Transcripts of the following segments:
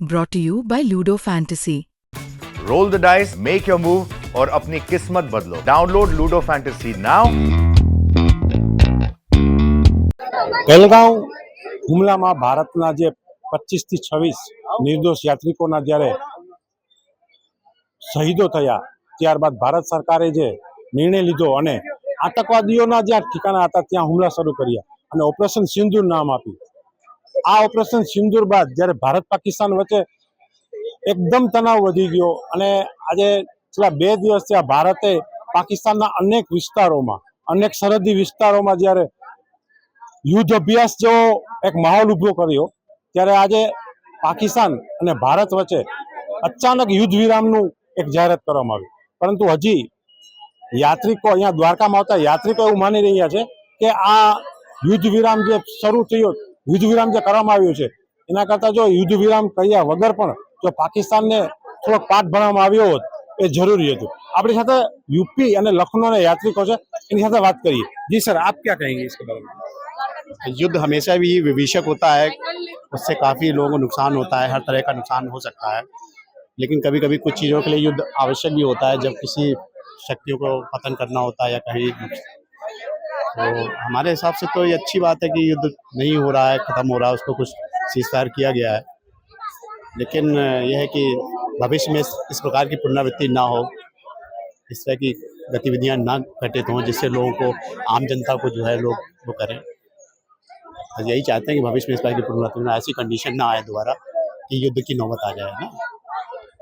Brought to you by Ludo Fantasy. Roll the dice make your move और अपनी किस्मत बदलो download Ludo Fantasy now Pahalgam હુમલામાં ભારતના જે પચીસ થી છવ્વીસ નિર્દોષ યાત્રિકોના જ્યારે શહીદો થયા ત્યારબાદ ભારત સરકારે જે નિર્ણય લીધો અને આતંકવાદીઓના જ્યાં ઠિકાણા હતા ત્યાં હુમલા શરૂ કર્યા અને ઓપરેશન સિંદૂર નામ આપ્યું આ ઓપરેશન સિંદૂર બાદ જ્યારે ભારત પાકિસ્તાન વચ્ચે એકદમ તણાવ વધી ગયો અને આજે છેલ્લા બે દિવસથી આ ભારતે પાકિસ્તાનના અનેક વિસ્તારોમાં, અનેક સરહદી વિસ્તારોમાં જ્યારે યુદ્ધ અભ્યાસ જેવો એક માહોલ ઊભો કર્યો, ત્યારે આજે પાકિસ્તાન અને ભારત વચ્ચે અચાનક યુદ્ધ વિરામનું એક જાહેરાત કરવામાં આવ્યું પરંતુ હજી યાત્રિકો અહીંયા દ્વારકામાં આવતા યાત્રિકો એવું માની રહ્યા છે કે આ યુદ્ધ વિરામ જે શરૂ થયો યુદ્ધ વિરામ જે કરવામાં આવ્યો છે એના કરતાં જો યુદ્ધ વિરામ કર્યા વગર પણ જો પાકિસ્તાનને થોડોક પાઠ ભણવામાં આવ્યો હોત એ જરૂરી હતું આપણી સાથે યુપી અને લખનૌના યાત્રિકો છે એની સાથે વાત કરીએ જી સર આપ ક્યાં કહેંગે इसके बारे में युद्ध हमेशा भी विभीषक होता है उससे काफ़ी लोगों को नुकसान होता है हर तरह का नुकसान हो सकता है लेकिन कभी कभी कुछ चीज़ों के लिए युद्ध आवश्यक भी होता है जब किसी शक्तियों को पतन करना होता है या कहीं तो हमारे हिसाब से तो ये अच्छी बात है कि युद्ध नहीं हो रहा है, ख़त्म हो रहा है, उसको कुछ सीजफायर किया गया है। लेकिन यह है कि भविष्य में इस प्रकार की पुनरावृत्ति ना हो, इस तरह की गतिविधियाँ ना घटित हों, जिससे लोगों को, आम जनता को जो है लोग वो करें। तो यही चाहते हैं कि भविष्य में इस तरह की पुनरावृत्ति में ऐसी कंडीशन ना आए दोबारा कि युद्ध की नौबत आ जाए ना?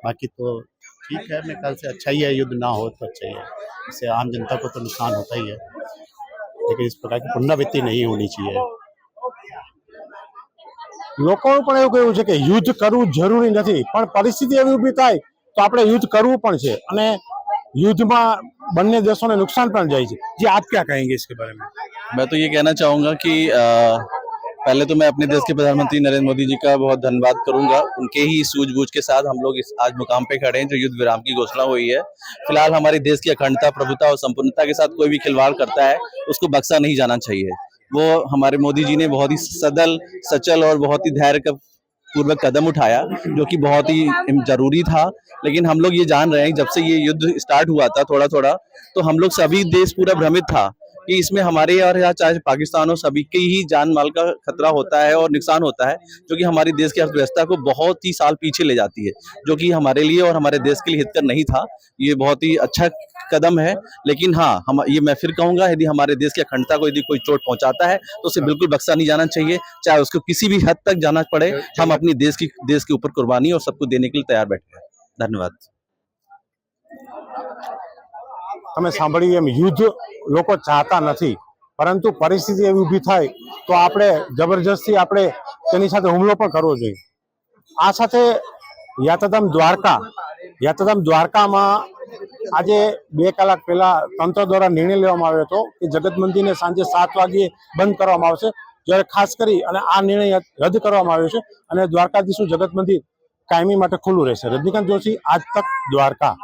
बाकी तो ठीक है मेरे ख्याल से अच्छा ही है, युद्ध ना हो तो अच्छा ही है। इससे आम जनता को तो नुकसान होता ही है। लेकिन इस प्रकार की पुनरावृत्ति नहीं होनी चाहिए લોકોનું પણ એવું કહેવું છે કે યુદ્ધ કરવું જરૂરી નથી, પણ પરિસ્થિતિ એવી ઊભી થાય તો આપણે યુદ્ધ કરવું પણ છે અને યુદ્ધમાં બંને દેશોને નુકસાન પણ જાય છે. જે આપ ક્યાં કહેંગે इसके बारे મેં मैं तो ये कहना चाहूँगा कि पहले तो मैं अपने देश के प्रधानमंत्री नरेंद्र मोदी जी का बहुत धन्यवाद करूँगा। उनके ही सूझबूझ के साथ हम लोग इस आज मुकाम पे खड़े हैं जो युद्ध विराम की घोषणा हुई है। फ़िलहाल हमारे देश की अखंडता प्रभुता और संपूर्णता के साथ कोई भी खिलवाड़ करता है उसको बक्सा नहीं जाना चाहिए। वो हमारे मोदी जी ने बहुत ही सदल सचल और बहुत ही धैर्य का पूर्वक कदम उठाया जो कि बहुत ही ज़रूरी था। लेकिन हम लोग ये जान रहे हैं जब से ये युद्ध स्टार्ट हुआ था थोड़ा थोड़ा तो हम लोग सभी देश पूरा भ्रमित था। कि इसमें हमारे और या चाहे पाकिस्तान हो सभी की ही जान माल का खतरा होता है और नुकसान होता है जो कि हमारे देश की अर्थव्यवस्था को बहुत ही साल पीछे ले जाती है जो कि हमारे लिए और हमारे देश के लिए हितकर नहीं था। ये बहुत ही अच्छा कदम है लेकिन हाँ हम ये मैं फिर कहूँगा यदि हमारे देश की अखंडता को यदि कोई चोट पहुंचाता है तो उसे बिल्कुल बख्शा नहीं जाना चाहिए चाहे उसको किसी भी हद तक जाना पड़े हम अपनी देश की देश के ऊपर कुर्बानी और सबको देने के लिए तैयार बैठे हैं। धन्यवाद। તમે સાંભળ્યું એમ, યુદ્ધ લોકો ચાહતા નથી. પરંતુ પરિસ્થિતિ એવી ઊભી થાય તો આપણે જબરજસ્તી આપણે તેની સાથે હુમલો પણ કરવો જોઈએ. આ સાથે યાત્રાધામ દ્વારકા, યાત્રાધામ દ્વારકામાં આજે બે કલાક પહેલા તંત્ર દ્વારા નિર્ણય લેવામાં આવ્યો હતો કે જગત મંદિરને સાંજે સાત વાગ્યે બંધ કરવામાં આવશે. જ્યારે ખાસ કરી અને આ નિર્ણય રદ કરવામાં આવ્યો છે અને દ્વારકાધીશું જગત મંદિર કાયમી માટે ખુલ્લું રહેશે. રજનીકાંત જોશી, આજ તક દ્વારકા.